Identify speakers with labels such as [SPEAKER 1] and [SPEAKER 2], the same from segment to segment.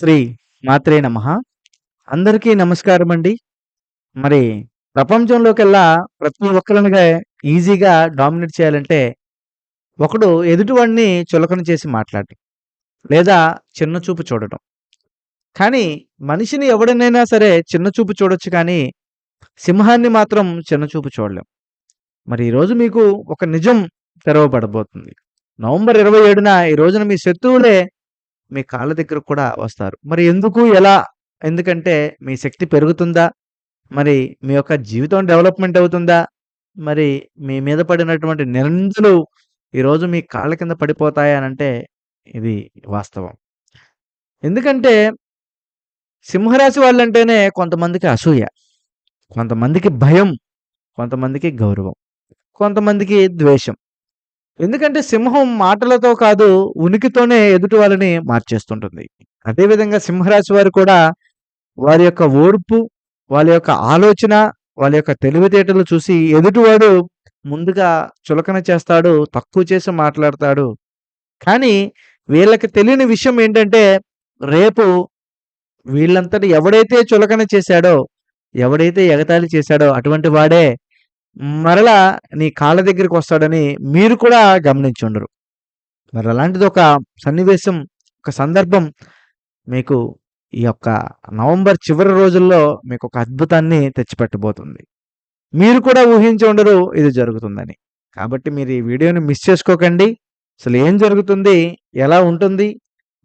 [SPEAKER 1] శ్రీ మాత్రే నమ. అందరికీ నమస్కారం అండి మరి ప్రపంచంలోకెల్లా ప్రతి ఒక్కరినిగా ఈజీగా డామినేట్ చేయాలంటే ఒకడు ఎదుటివాడిని చులకన చేసి మాట్లాడటం లేదా చిన్న చూపు చూడటం. కానీ మనిషిని ఎవడనైనా సరే చిన్న చూపు చూడొచ్చు కానీ సింహాన్ని మాత్రం చిన్న చూపు చూడలేం. మరి ఈరోజు మీకు ఒక నిజం తెరవబడబోతుంది. నవంబర్ ఇరవై ఏడున ఈ రోజున మీ శత్రువులే మీ కాళ్ళ దగ్గర కూడా వస్తారు. మరి ఎందుకు ఎలా? ఎందుకంటే మీ శక్తి పెరుగుతుందా? మరి మీ యొక్క జీవితం డెవలప్మెంట్ అవుతుందా? మరి మీ మీద పడినటువంటి నిందలు ఈరోజు మీ కాళ్ళ కింద పడిపోతాయా అని అంటే ఇది వాస్తవం. ఎందుకంటే సింహరాశి వాళ్ళంటేనే కొంతమందికి అసూయ కొంతమందికి భయం కొంతమందికి గౌరవం కొంతమందికి ద్వేషం. ఎందుకంటే సింహం మాటలతో కాదు ఉనికితోనే ఎదుటి వాళ్ళని మార్చేస్తుంటుంది. అదేవిధంగా సింహరాశి వారు కూడా వారి యొక్క ఓర్పు వాళ్ళ యొక్క ఆలోచన వాళ్ళ యొక్క తెలివితేటలు చూసి ఎదుటివాడు ముందుగా చులకన చేస్తాడు తక్కువ చేసి మాట్లాడతాడు. కానీ వీళ్ళకి తెలియని విషయం ఏంటంటే రేపు వీళ్ళంతటి ఎవడైతే చులకన చేశాడో ఎవడైతే ఎగతాళి చేశాడో అటువంటి వాడే మరలా నీ కాళ్ళ దగ్గరికి వస్తాడని మీరు కూడా గమనించుండరు మరి అలాంటిది ఒక సన్నివేశం ఒక సందర్భం మీకు ఈ యొక్క నవంబర్ చివరి రోజుల్లో మీకు ఒక అద్భుతాన్ని తెచ్చిపెట్టబోతుంది. మీరు కూడా ఊహించి ఉండరు ఇది జరుగుతుందని. కాబట్టి మీరు ఈ వీడియోని మిస్ చేసుకోకండి. అసలు ఏం జరుగుతుంది? ఎలా ఉంటుంది?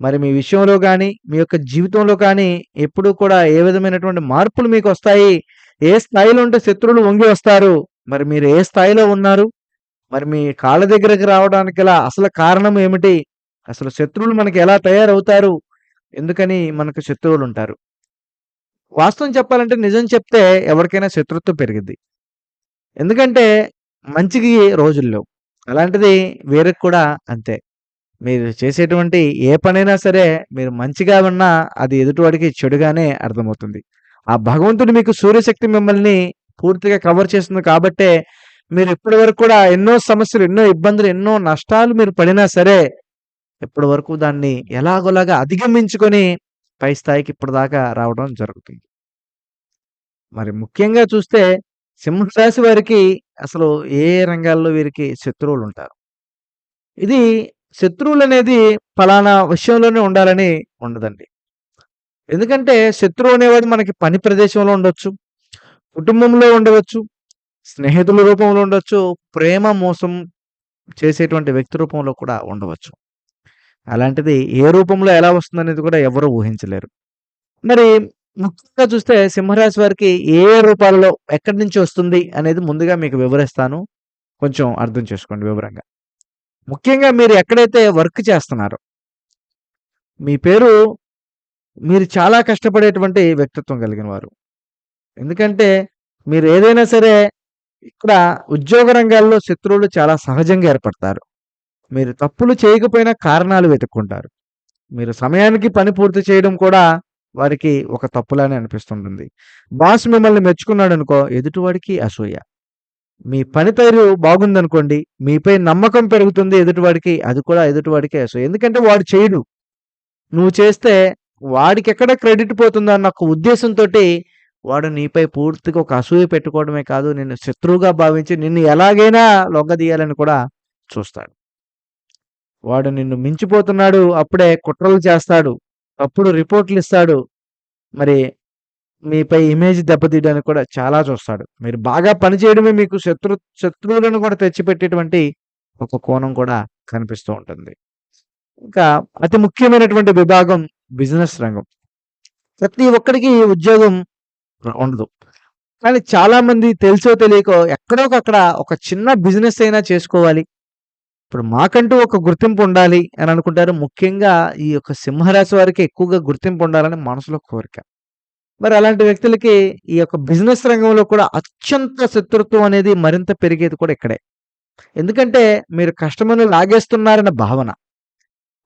[SPEAKER 1] మరి మీ విషయంలో కానీ మీ యొక్క జీవితంలో కానీ ఎప్పుడు కూడా ఏ విధమైనటువంటి మార్పులు మీకు వస్తాయి? ఏ స్థాయిలో ఉంటే శత్రువులు వంగి వస్తారు? మరి మీరు ఏ స్థాయిలో ఉన్నారు? మరి మీ కాళ్ళ దగ్గరకు రావడానికి గల అసలు కారణం ఏమిటి? అసలు శత్రువులు మనకి ఎలా తయారవుతారు? ఎందుకని మనకు శత్రువులు ఉంటారు? వాస్తవం చెప్పాలంటే నిజం చెప్తే ఎవరికైనా శత్రుత్వం పెరిగిద్ది. ఎందుకంటే మంచికి రోజుల్లో అలాంటిది వేరకు కూడా అంతే. మీరు చేసేటువంటి ఏ పనైనా సరే మీరు మంచిగా ఉన్నా అది ఎదుటివాడికి చెడుగానే అర్థమవుతుంది. ఆ భగవంతుడు మీకు సూర్యశక్తి మిమ్మల్ని పూర్తిగా కవర్ చేస్తుంది కాబట్టే మీరు ఇప్పటి వరకు కూడా ఎన్నో సమస్యలు ఎన్నో ఇబ్బందులు ఎన్నో నష్టాలు మీరు పడినా సరే ఇప్పటి వరకు దాన్ని ఎలాగోలాగా అధిగమించుకొని పై స్థాయికి ఇప్పటిదాకా రావడం జరుగుతుంది. మరి ముఖ్యంగా చూస్తే సింహరాశి వారికి అసలు ఏ రంగాల్లో వీరికి శత్రువులు ఉంటారు? ఇది శత్రువులు అనేది ఫలానా విషయంలోనే ఉండాలని ఉండదండి. ఎందుకంటే శత్రువు అనేవాడు మనకి పని ప్రదేశంలో ఉండొచ్చు కుటుంబంలో ఉండవచ్చు స్నేహితుల రూపంలో ఉండొచ్చు ప్రేమ మోసం చేసేటువంటి వ్యక్తి రూపంలో కూడా ఉండవచ్చు. అలాంటిది ఏ రూపంలో ఎలా వస్తుందనేది కూడా ఎవరు ఊహించలేరు. మరి ముఖ్యంగా చూస్తే సింహరాశి వారికి ఏ ఏ రూపాలలో ఎక్కడి నుంచి వస్తుంది అనేది ముందుగా మీకు వివరిస్తాను. కొంచెం అర్థం చేసుకోండి వివరంగా. ముఖ్యంగా మీరు ఎక్కడైతే వర్క్ చేస్తున్నారో మీ పేరు మీరు చాలా కష్టపడేటువంటి వ్యక్తిత్వం కలిగిన వారు. ఎందుకంటే మీరు ఏదైనా సరే ఇక్కడ ఉద్యోగ రంగాల్లో శత్రువులు చాలా సహజంగా ఏర్పడతారు. మీరు తప్పులు చేయకపోయినా కారణాలు వెతుక్కుంటారు. మీరు సమయానికి పని పూర్తి చేయడం కూడా వారికి ఒక తప్పులానే అనిపిస్తుంటుంది. బాస్ మిమ్మల్ని మెచ్చుకున్నాడు అనుకో ఎదుటివాడికి అసూయ. మీ పనితీరు బాగుందనుకోండి మీపై నమ్మకం పెరుగుతుంది ఎదుటివాడికి అది కూడా ఎదుటివాడికి అసూయ. ఎందుకంటే వాడు చేయడు. నువ్వు చేస్తే వాడికి ఎక్కడ క్రెడిట్ పోతుందో అన్న ఒక ఉద్దేశంతో వాడు నీపై పూర్తిగా ఒక అసూయ పెట్టుకోవడమే కాదు నిన్ను శత్రువుగా భావించి నిన్ను ఎలాగైనా లొంగదీయాలని కూడా చూస్తాడు. వాడు నిన్ను మించిపోతున్నాడు అప్పుడే కుట్రలు చేస్తాడు అప్పుడు రిపోర్ట్లు ఇస్తాడు మరి మీపై ఇమేజ్ దెబ్బతీయడానికి కూడా చాలా చూస్తాడు. మీరు బాగా పనిచేయడమే మీకు శత్రు శత్రువులను కూడా తెచ్చిపెట్టేటువంటి ఒక కోణం కూడా కనిపిస్తూ ఉంటుంది. ఇంకా అతి ముఖ్యమైనటువంటి విభాగం బిజినెస్ రంగం. ప్రతి ఒక్కరికి ఉద్యోగం ఉండదు. కానీ చాలా మంది తెలుసో తెలియకో ఎక్కడో అక్కడ ఒక చిన్న బిజినెస్ అయినా చేసుకోవాలి. ఇప్పుడు మాకంటూ ఒక గుర్తింపు ఉండాలి అని అనుకుంటారు. ముఖ్యంగా ఈ యొక్క సింహరాశి వారికి ఎక్కువగా గుర్తింపు ఉండాలని మనసులో కోరిక. మరి అలాంటి వ్యక్తులకి ఈ యొక్క బిజినెస్ రంగంలో కూడా అత్యంత శత్రుత్వం అనేది మరింత పెరిగేది కూడా ఇక్కడే. ఎందుకంటే మీరు కస్టమర్ని లాగేస్తున్నారన్న భావన.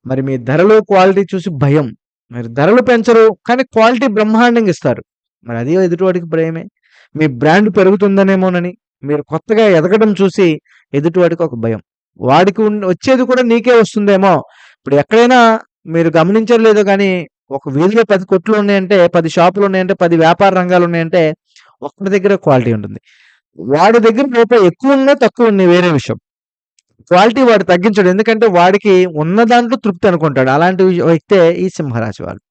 [SPEAKER 1] మరి మీ ధరలు క్వాలిటీ చూసి భయం. మీరు ధరలు పెంచరు కానీ క్వాలిటీ బ్రహ్మాండంగా ఇస్తారు. మరి అది ఎదుటివాడికి భయమే మీ బ్రాండ్ పెరుగుతుందనేమోనని మీరు కొత్తగా ఎదగడం చూసి ఎదుటివాడికి ఒక భయం వాడికి వచ్చేది కూడా నీకే వస్తుందేమో ఇప్పుడు ఎక్కడైనా మీరు గమనించలేదో కానీ ఒక వీధిలో పది కొట్లు ఉన్నాయంటే, పది షాపులు ఉన్నాయంటే, పది వ్యాపార రంగాలు ఉన్నాయంటే, ఒక్కడి దగ్గర క్వాలిటీ ఉంటుంది. వాడి దగ్గర రూపాయి తక్కువ ఉంది వేరే విషయం. క్వాలిటీ వాడు తగ్గించడు. ఎందుకంటే వాడికి ఉన్న దాంట్లో తృప్తి అనుకుంటాడు. అలాంటి వ్యక్తే ఈ సింహరాశి వాళ్ళు.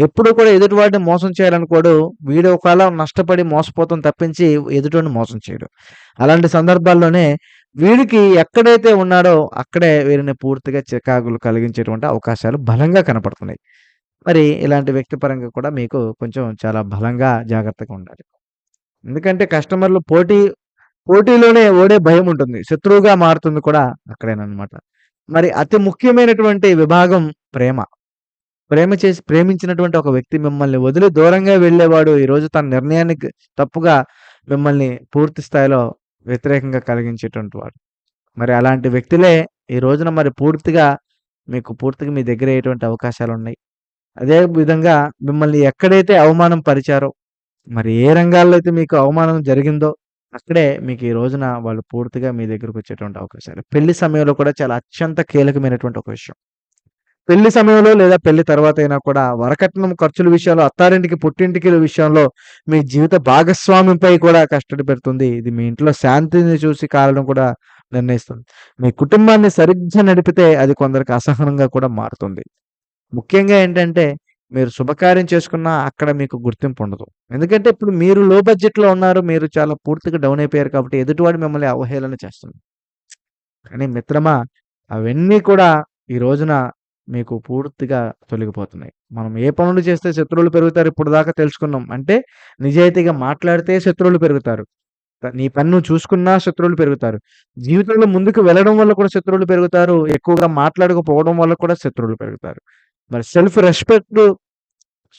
[SPEAKER 1] ఎప్పుడూ కూడా ఎదుటివాడిని మోసం చేయాలనుకోడు. వీడు ఒకవేళ నష్టపడి మోసపోతాం తప్పించి ఎదుటిని మోసం చేయడు. అలాంటి సందర్భాల్లోనే వీడికి ఎక్కడైతే ఉన్నాడో అక్కడే వీరిని పూర్తిగా చికాకులు కలిగించేటువంటి అవకాశాలు బలంగా కనపడుతున్నాయి. మరి ఇలాంటి వ్యక్తిపరంగా కూడా మీకు కొంచెం చాలా బలంగా జాగ్రత్తగా ఉండాలి. ఎందుకంటే కస్టమర్‌లు పోటీ పోటీలోనే ఓడే భయం ఉంటుంది. శత్రువుగా మారుతుంది కూడా అక్కడేనమాట మరి అతి ముఖ్యమైనటువంటి విభాగం ప్రేమ. ప్రేమ చేసి ప్రేమించినటువంటి ఒక వ్యక్తి మిమ్మల్ని వదిలి దూరంగా వెళ్ళేవాడు ఈరోజు తన నిర్ణయానికి తప్పుగా మిమ్మల్ని పూర్తి స్థాయిలో వ్యతిరేకంగా కలిగించేటువంటి వాడు. మరి అలాంటి వ్యక్తులే ఈ రోజున మరి పూర్తిగా మీకు పూర్తిగా మీ దగ్గర అయ్యేటువంటి అవకాశాలు ఉన్నాయి అదే విధంగా మిమ్మల్ని ఎక్కడైతే అవమానం పరిచారో, మరి ఏ రంగాల్లో అయితే మీకు అవమానం జరిగిందో, అక్కడే మీకు ఈ రోజున వాళ్ళు పూర్తిగా మీ దగ్గరకొచ్చేటువంటి అవకాశాలు. పెళ్ళి సమయంలో కూడా చాలా అత్యంత కీలకమైనటువంటి ఒక విషయం. పెళ్ళి సమయంలో లేదా పెళ్ళి తర్వాత అయినా కూడా వరకట్నం ఖర్చుల విషయంలో, అత్తారింటికి, పుట్టింటికి విషయంలో మీ జీవిత భాగస్వామిపై కూడా కష్టడి పెడుతుంది. ఇది మీ ఇంట్లో శాంతిని చూసి కారణం కూడా నిర్ణయిస్తుంది. మీ కుటుంబాన్ని సరిగ్గా నడిపితే అది కొందరికి అసహనంగా కూడా మారుతుంది. ముఖ్యంగా ఏంటంటే మీరు శుభకార్యం చేసుకున్నా అక్కడ మీకు గుర్తింపు ఉండదు. ఎందుకంటే ఇప్పుడు మీరు లో బడ్జెట్‌లో ఉన్నారు. మీరు చాలా పూర్తిగా డౌన్ అయిపోయారు కాబట్టి ఎదుటివాడు మిమ్మల్ని అవహేళన చేస్తుంది. కానీ మిత్రమా అవన్నీ కూడా ఈ రోజున మీకు పూర్తిగా తొలగిపోతున్నాయి. మనం ఏ పనులు చేస్తే శత్రువులు పెరుగుతారు ఇప్పుడు దాకా తెలుసుకున్నాం. అంటే నిజాయితీగా మాట్లాడితే శత్రువులు పెరుగుతారు. నీ పన్ను చూసుకున్నా శత్రువులు పెరుగుతారు. జీవితంలో ముందుకు వెళ్ళడం వల్ల కూడా శత్రువులు పెరుగుతారు. ఎక్కువగా మాట్లాడకపోవడం వల్ల కూడా శత్రువులు పెరుగుతారు. మరి సెల్ఫ్ రెస్పెక్ట్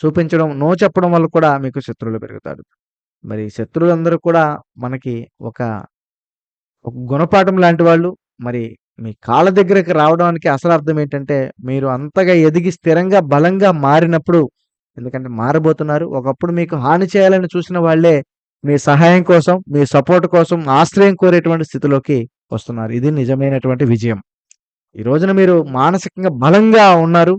[SPEAKER 1] చూపించడం, నో చెప్పడం వల్ల కూడా మీకు శత్రువులు పెరుగుతారు. మరి శత్రువులందరూ కూడా మనకి ఒక గుణపాఠం లాంటి వాళ్ళు. మరి మీ కాళ్ళ దగ్గరకి రావడానికి అసలు అర్థం ఏంటంటే, మీరు అంతగా ఎదిగి స్థిరంగా, బలంగా మారినప్పుడు ఎందుకంటే మారబోతున్నారు. ఒకప్పుడు మీకు హాని చేయాలని చూసిన వాళ్ళే మీ సహాయం కోసం, మీ సపోర్ట్ కోసం ఆశ్రయం కోరేటువంటి స్థితిలోకి వస్తున్నారు. ఇది నిజమైనటువంటి విజయం. ఈ రోజున మీరు మానసికంగా బలంగా ఉన్నారు.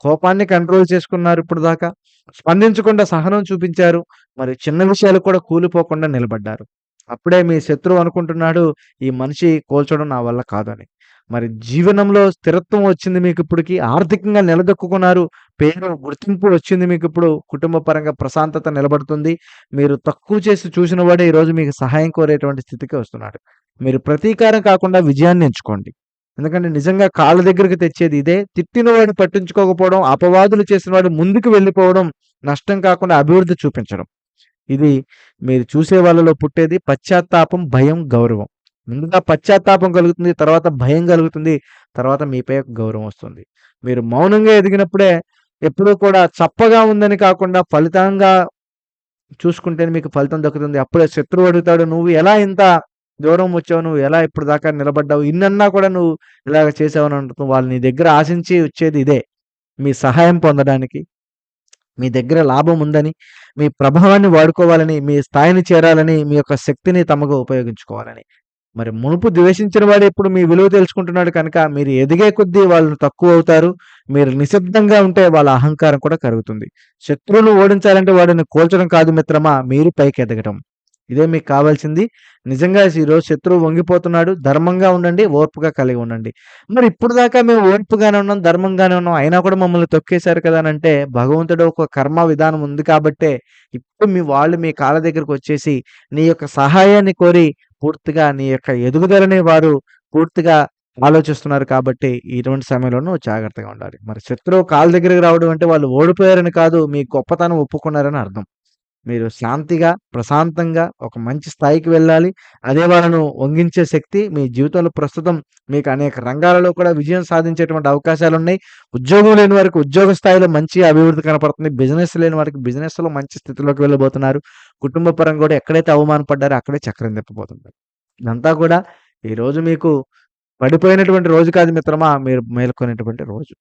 [SPEAKER 1] కోపాన్ని కంట్రోల్ చేసుకున్నారు ఇప్పుడు దాకా స్పందించకుండా సహనం చూపించారు. మరియు చిన్న విషయాలు కూడా కూలిపోకుండా నిలబడ్డారు. అప్పుడే మీ శత్రువు అనుకుంటున్నాడు, ఈ మనిషి కోల్చడం నా వల్ల కాదని. మరి జీవనంలో స్థిరత్వం వచ్చింది మీకు ఇప్పటికి ఆర్థికంగా నిలదొక్కుకున్నారు. పేరు, గుర్తింపు వచ్చింది మీకిప్పుడు. కుటుంబ పరంగా ప్రశాంతత నిలబడుతుంది. మీరు తక్కువ చేసి చూసిన వాడే ఈరోజు మీకు సహాయం కోరేటువంటి స్థితికి వస్తున్నాడు. మీరు ప్రతీకారం కాకుండా విజయాన్ని ఎంచుకోండి. ఎందుకంటే నిజంగా కాళ్ళ దగ్గరికి తెచ్చేది ఇదే. తిట్టిన వాడిని పట్టించుకోకపోవడం, అపవాదులు చేసిన వాడు ముందుకు వెళ్ళిపోవడం, నష్టం కాకుండా అభివృద్ధి చూపించడం. ఇది మీరు చూసే వాళ్ళలో పుట్టేది పశ్చాత్తాపం, భయం, గౌరవం. ముందుగా పశ్చాత్తాపం కలుగుతుంది. తర్వాత భయం కలుగుతుంది. తర్వాత మీపై గౌరవం వస్తుంది. మీరు మౌనంగా ఎదిగినప్పుడే ఎప్పుడూ కూడా చప్పగా ఉందని కాకుండా ఫలితంగా చూసుకుంటేనే మీకు ఫలితం దక్కుతుంది. అప్పుడే శత్రువు అడుగుతాడు, "నువ్వు ఎలా ఇంత దూరం వచ్చావు? నువ్వు ఎలా ఇప్పటిదాకా నిలబడ్డావు? ఇన్నన్నా కూడా నువ్వు ఇలాగ చేసావని" అంటున్నావు వాళ్ళు నీ దగ్గర ఆశించి వచ్చేది ఇదే. మీ సహాయం పొందడానికి. మీ దగ్గర లాభం ఉందని, మీ ప్రభావాన్ని వాడుకోవాలని, మీ స్థాయిని చేరాలని, మీ యొక్క శక్తిని తమకు ఉపయోగించుకోవాలని. మరి మునుపు ద్వేషించిన వాడు ఇప్పుడు మీ విలువ తెలుసుకుంటున్నాడు కనుక మీరు ఎదిగే కొద్దీ వాళ్ళు తక్కువవుతారు. మీరు నిశ్శబ్దంగా ఉంటే వాళ్ళ అహంకారం కూడా కరుగుతుంది. శత్రువును ఓడించాలంటే వాడిని కూల్చడం కాదు మిత్రమా, మీరు పైకి ఎదగటం. ఇదే మీకు కావాల్సింది. నిజంగా ఈరోజు శత్రువు వంగిపోతున్నాడు. ధర్మంగా ఉండండి. ఓర్పుగా కలిగి ఉండండి. మరి ఇప్పుడు దాకా మేము ఓర్పుగానే ఉన్నాం, ధర్మంగానే ఉన్నాం. అయినా కూడా మమ్మల్ని తొక్కేసారు కదా అంటే భగవంతుడు ఒక కర్మ విధానం ఉంది కాబట్టే ఇప్పుడు మీ వాళ్ళు మీ కాళ్ళ దగ్గరకొచ్చేసి నీ యొక్క సహాయాన్ని కోరి పూర్తిగా నీ యొక్క ఎదుగుదలని వారు పూర్తిగా ఆలోచిస్తున్నారు కాబట్టి ఇటువంటి సమయంలో నువ్వు జాగ్రత్తగా ఉండాలి. మరి శత్రువు కాళ్ళ దగ్గరికి రావడం అంటే వాళ్ళు ఓడిపోయారని కాదు, మీ గొప్పతనం ఒప్పుకున్నారని అర్థం. మీరు శాంతిగా, ప్రశాంతంగా ఒక మంచి స్థాయికి వెళ్ళాలి. అదే వాళ్ళను వంగించే శక్తి మీ జీవితంలో ప్రస్తుతం మీకు అనేక రంగాలలో కూడా విజయం సాధించేటువంటి అవకాశాలు ఉన్నాయి ఉద్యోగం లేని వారికి ఉద్యోగ స్థాయిలో మంచి అభివృద్ధి కనపడుతుంది. బిజినెస్ లేని వారికి బిజినెస్‌లో మంచి స్థితిలోకి వెళ్ళబోతున్నారు. కుటుంబ పరంగా కూడా ఎక్కడైతే అవమానపడ్డారో అక్కడే చక్రం తిప్పబోతున్నారు. ఇదంతా కూడా ఈరోజు మీకు పడిపోయినటువంటి రోజు కాదు మిత్రమా, మీరు మేల్కొనేటువంటి రోజు.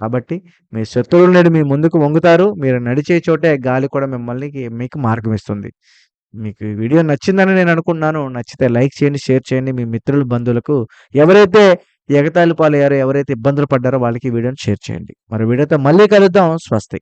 [SPEAKER 1] కాబట్టి మీ శత్రువులు నేడు మీ ముందుకు వంగుతారు. మీరు నడిచే చోటే గాలి కూడా మిమ్మల్ని మీకు మార్గం ఇస్తుంది. మీకు ఈ వీడియో నచ్చిందని నేను అనుకున్నాను నచ్చితే లైక్ చేయండి, షేర్ చేయండి. మీ మిత్రులు, బంధువులకు ఎవరైతే ఎగతాళి పాలయ్యారో, ఎవరైతే ఇబ్బందులు పడ్డారో వాళ్ళకి ఈ వీడియోని షేర్ చేయండి. మరో వీడియోతో మళ్ళీ కలుద్దాం. స్వస్తి.